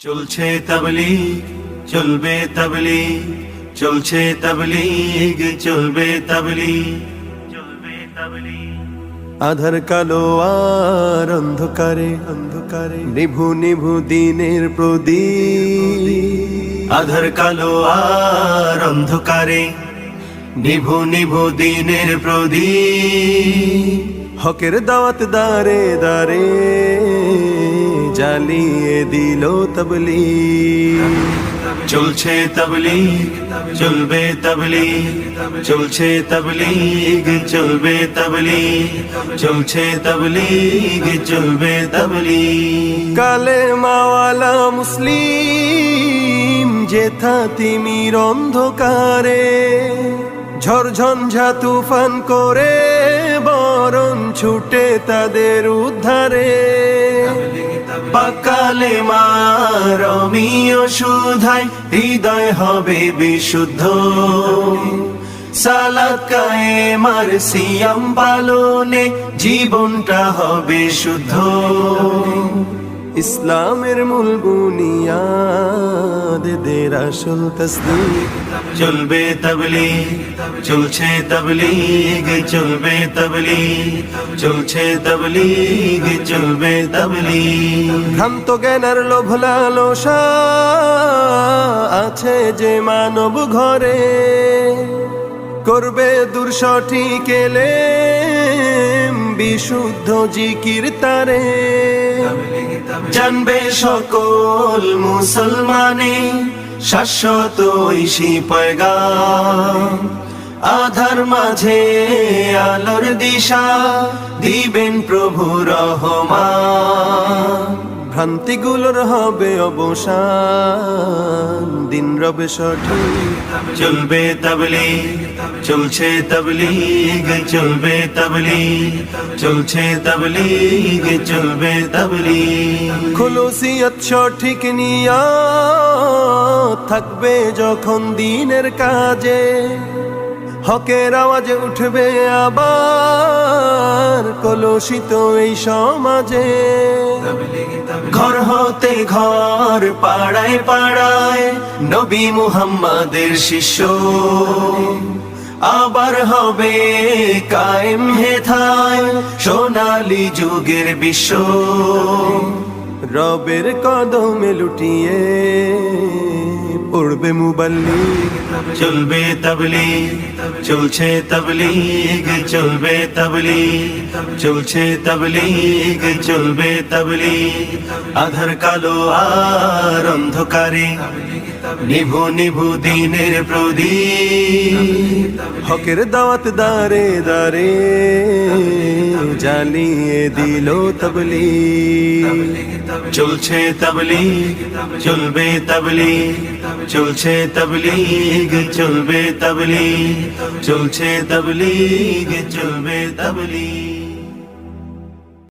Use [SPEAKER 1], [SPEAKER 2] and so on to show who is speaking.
[SPEAKER 1] চলছে তাবলিগ, চলবে তাবলিগ, চলছে তাবলিগ, চলবে তাবলিগ চলবে তাবলিগ। আধার কালো আর অন্ধকারে অন্ধকারে, নিভু নিভু দিনের প্রদীপ। আধার কালো আর অন্ধকারে, নিভু নিভু দিনের প্রদীপ। হকের দাওয়াত দারে দারে। জ্বালিয়ে দিল তবলি চলছে তবলি চলবে তবলিগ, চলছে তবলিগ, চলবে তবলিগ, চলছে তবলিগ, চলবে তবলিগ। কালে মাওয়ালা মুসলিম যেথা তিমির অন্ধকারে ঝড়ঝঞ্ঝা তুফান করে, বরণ ছুটে তাদের উদ্ধারে। বাকালে মারমিও সুধাই হৃদয় হবে বিশুদ্ধ। সালাকায়ে মার সিয়াম পালনে জীবনটা হবে শুদ্ধ। ইসলামের মূল বুনিয়াদ দের আসল তসদিক। চলবে তবলি চলছে তবলিগ, চলবে তবলি চলছে তবলিগ, চলবে তবলিগ। ভ্রান্ত জ্ঞানের লোভ লালসা আছে যে মানব ঘরে। করবে দুর্সঠিক এলে বিশুদ্ধ জিকির তারে। জানবে সকল মুসলমানে শাশ্বত ঐশী পয়গা আধার মাঝে আলোর দিশা দিবেন প্রভু রহমান। ভ্রান্তিগুলোর হবে অবসান। দিন রবে সঠিক। চলবে তবলিগ। চলছে তবলিগ, চলবে তবলিগ। চলছে তবলিগ, চলবে তবলিগ। খুলুসিয়ত সঠিক নিয়া থাকবে যখন দিনের কাজে। হকের আওয়াজে উঠবে আবার কলুষিত এই সমাজে। ঘর হতে ঘর, পাড়ায় পাড়ায় নবী মুহাম্মাদের শিষ্য। আবার হবে কায়েম হেথায় সোনালী যুগের বিশ্ব। রবের কদমে লুটিয়ে পড়বে মুবাল্লি চলবে তবলি চলছে তবলি চলবে তবলি চলছে তবলি চলবে তবলি আধার কালো আর অন্ধকারে নিভু নিভু দিনের প্রদীপ। হকের দাওয়াত দারে দারে জ্বালিয়ে দিল তবলি চলছে তবলি চলবে তবলি চলছে তবলিগ চলবে তবলিগ চলছে তবলিগ চলবে তবলিগ।